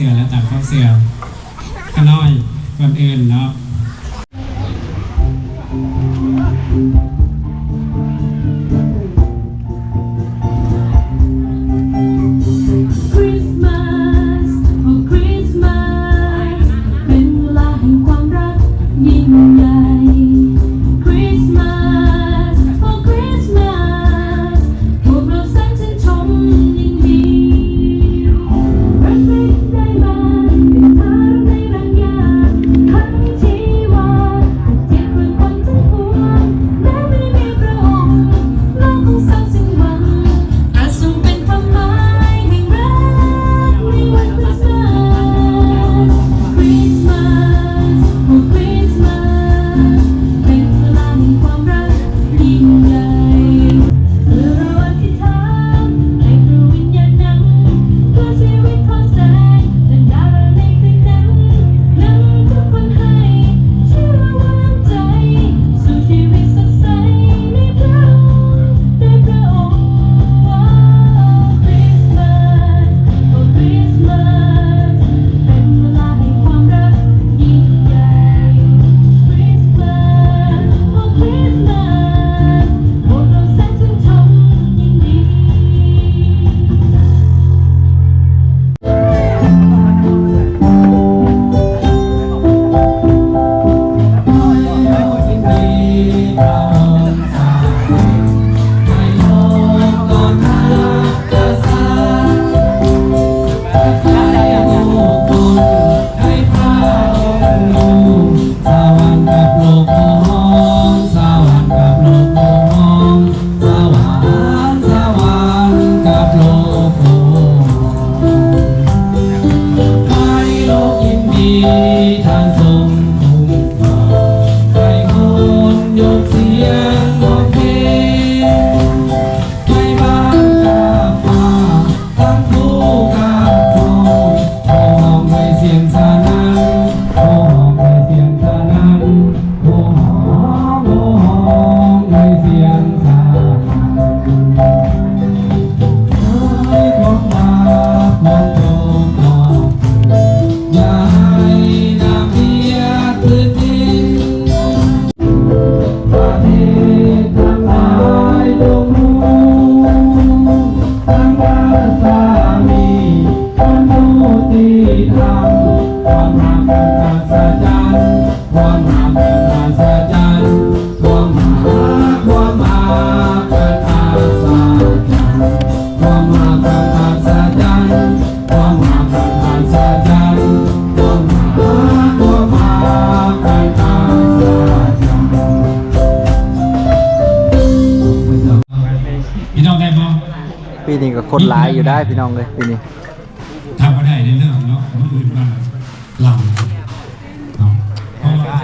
เสือแล้วตัาเข้าเสือก็น้อยก่อนอื่นเนาะ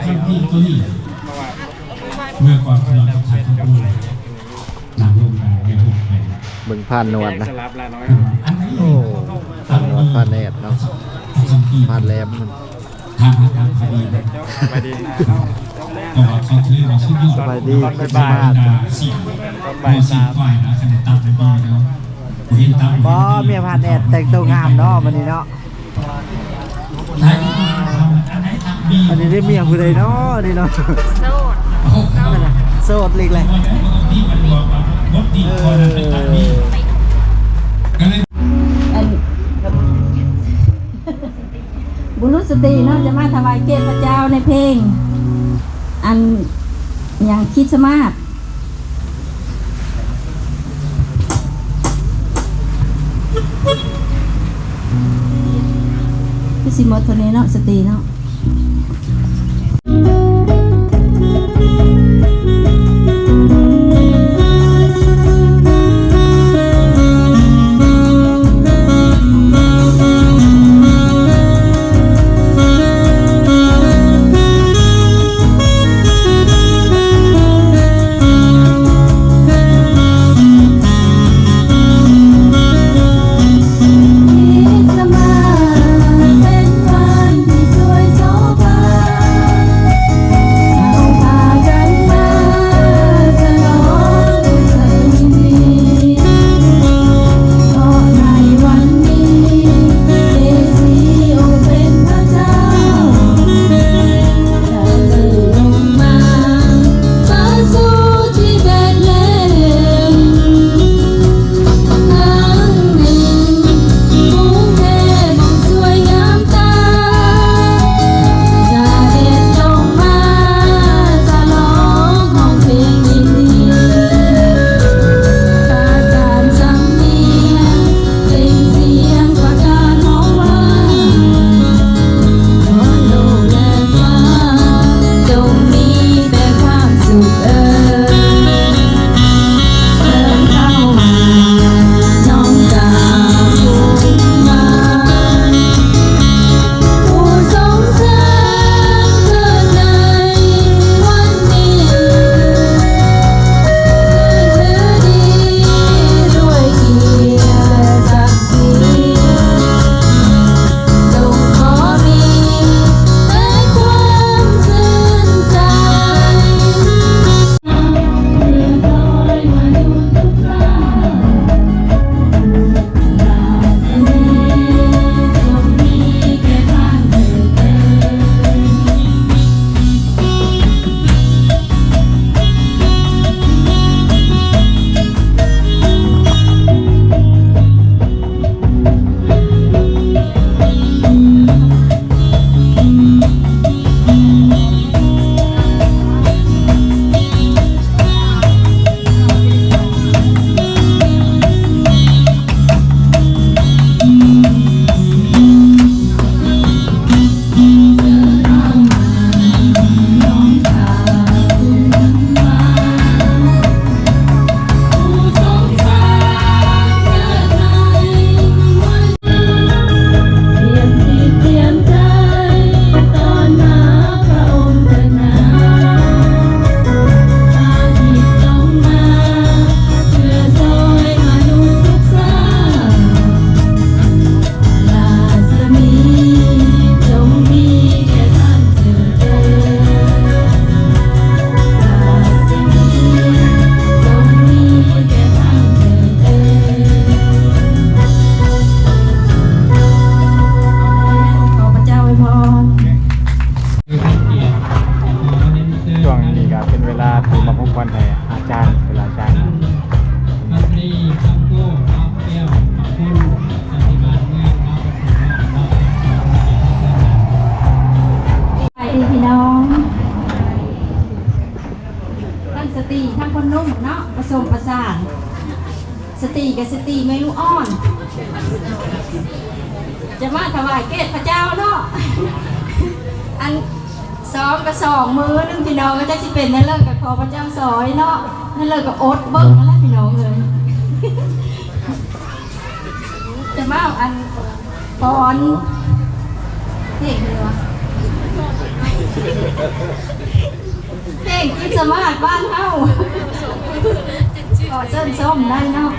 ข้าที่เก้าอี้เมื่อความพยายามสำคัญของผู้นำลงมาในหกแผ่นเบิ่งผ่านนวลนะนอันนี้โอ้ผ่านนวลผ่านแนดเนาะผ่านแรมมันทางทางคดีนะไปดีนะต่ว่าเขาถือว่าสุดยอดสบดีไปบายดาสี่บ่สี่ฝ่ายนะคะแนนตัดไปบ้างแล้วเห็นตัดบ่เมียผ่านแนดแต่งตัวงามเนาะวันนี้เนาะ อันนี้ได้เมียผู้ใดเนาะนี่เนาะโซดโสดเลยเลยบุรุษสตีเนาะจะมาถวายเกียรติพระเจ้าในเพลง อันอย่างคิดสมาธพี่สิมอตันี้เนาะสตีเนาะ สตีกับสตีไม่รู้อ่อน จะมาถวายเกศพระเจ้าเนาะอันสองกับสองมือนึงพี่น้องก็จะสิเป็นนั่นเลิกกับขอพระเจ้าสอยเนาะนั่นเลิกกับอดเบิ้งนั่นแหละพี่น้องเลยจะมาอันปอนเพลงเลยวะเพลงกินสมาร์ทบ้านเฮา ส้นส้มได้เนาะ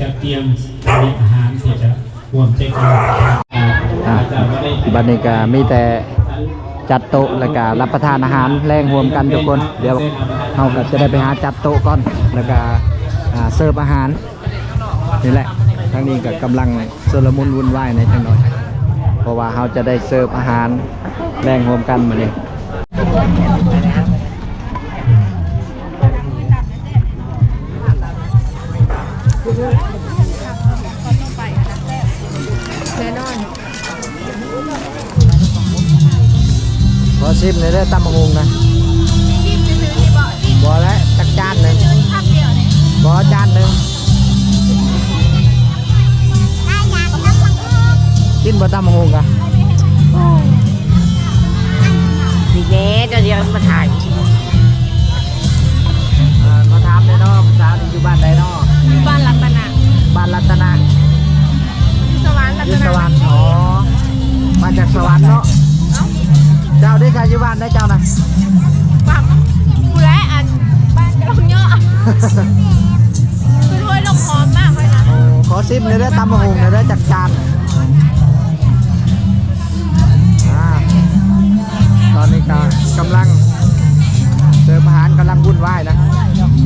จะเตรียมมีอาหารที่จะร่วมใจกันอ่าอาจจะไม่ได้บัดนี้ก็มีแต่จัดโต๊ะแล้วก็รับประทานอาหารแรงรวมกันทุกคน เดี๋ยวเราก็จะได้ไปหาจัดโต๊ะก่อนแล้วก็เสิร์ฟอาหารนี่แหละทั้งนี้ก็กำลังเสรมุนวุ่นวายในจังหน่อยเพราะว่าเราจะได้เสิร์ฟอาหารแรงรวมกันมาเนี่ย ชิมในอยเด้อตำมะฮุงนะบอแล้วจักจานหนึ่งบอจานหนึ่งกินบะตำมะฮุงกะดีเน่เดี๋ยวเดี๋ยวมาถ่ายอ่ามาถามเลยเนาะสาวนี่อยู่บ้านใดเนาะบ้านรัตนะบ้านรัตนะสวรรค์รัอตยู่นะสวรรค์อ๋อมาจากสวรรค์เนาะ เจ้าได้ชายอยู่บ้านได้เจ้านะฟังกูและอันบ้านจะลงเยอะคือถ้วยลงหอมมากเลยนะ โอ้ขอซิมเลยเด้อตำมะฮุงเลยเด้อจักจานอ่าตอนนี้ก็กำลังเสิร์ฟอาหารกำลังวุ่นวายนะ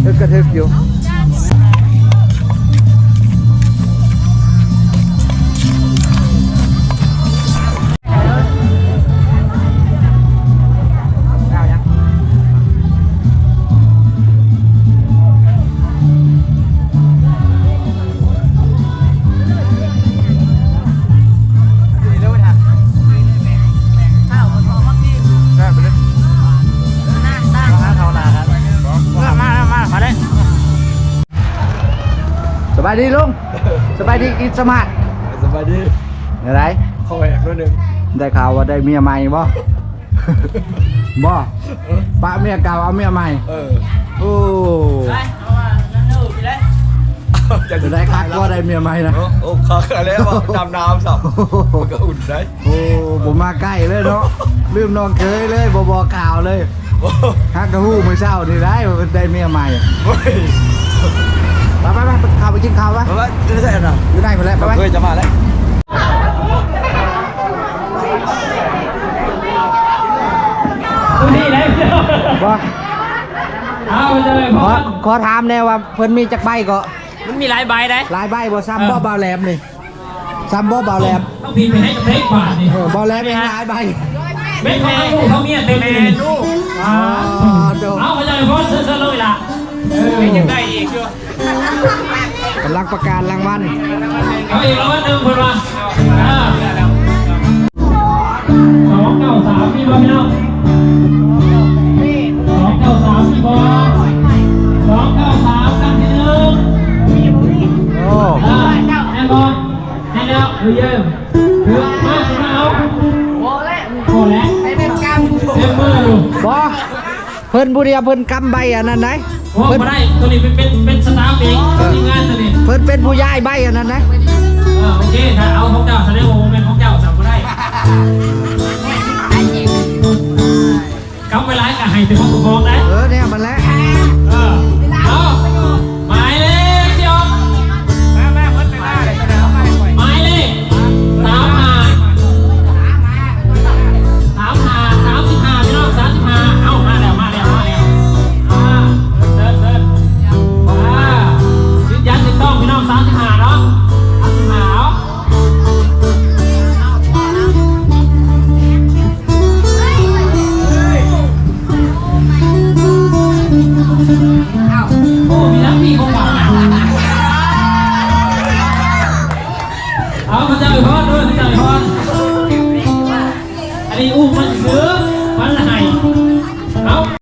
ทึกกระทึกอยู่ บายดีลุงสบายดีอินสมาร์ทสบายดีอะไรเข้าไปด้วยหนึ่งได้ข่าวว่าได้เมียใหม่บ่บ่ปะเมียเก่าเอาเมียใหม่เออโอ้จะได้คักก็ได้เมียใหม่นะโอ้โอ้ขาดแล้วว่าดำน้ำสับมันก็อุ่นได้โอ้ผมมาใกล้เลยเนาะลืมน้องเคยเลยบ่บอกข่าวเลยโอ้ฮักกะฮู้มื้อเช้านี่ได้ว่าได้เมียใหม่เฮ้ย ไปไปไปข่าวไปกินข้าวปะมาว่ได้นะอยู่ได้หมดแล้วไปไปเฮ้ยจะมาแล้วนี่เลยบ่เอาเลยขอขอถามแน่ว่าเพิ่นมีจักใบก็มันมีหลายใบได้หลายใบบ่ซ้ำบ่เบาแหลมนี่ซ้ำบ่เบาแหลมต้องพิมพ์ไปให้กับเล็กบาทนี่เบาแหลมยังหลายใบไม่เขาเอาลูกเขาเมียเต็มเลยลูกอ๋อเอาไปเลยพ่อเชิญเลยล่ะ ยังได้อีกอยู่กำลังประกาศรางวัลเอาอีกแล้ววันหนึ่งคนละสองเก้าสามมีบ่พี่น้องสองเก้าสามมีบ่สองเก้าสามครั้งที่หนึ่งโอ้อ่าแอนบอลแอนแล้วหรือเยี่ยมถือมาสิมาเอาโอ้แล้วโอ้แล้วเต็มมืออยู่บ่เพิ่นผู้เดียวเพิ่นกำใบอันนั้นได้ โอ้โอ้มาได้ตัวนี้เป็นเป็นเป็นสตาฟเองทีมงานตัวนี้เพิ่นเป็นผู้ย้ายใบอันนั้นนะเออโอเคถ้าเอาของเจ้าแสดงว่าโมเมนต์ของเจ้าสั่งมาได้กำเวลาก็ให้ถึงห้องปกครองได้เออเนี่ยมันแล้ว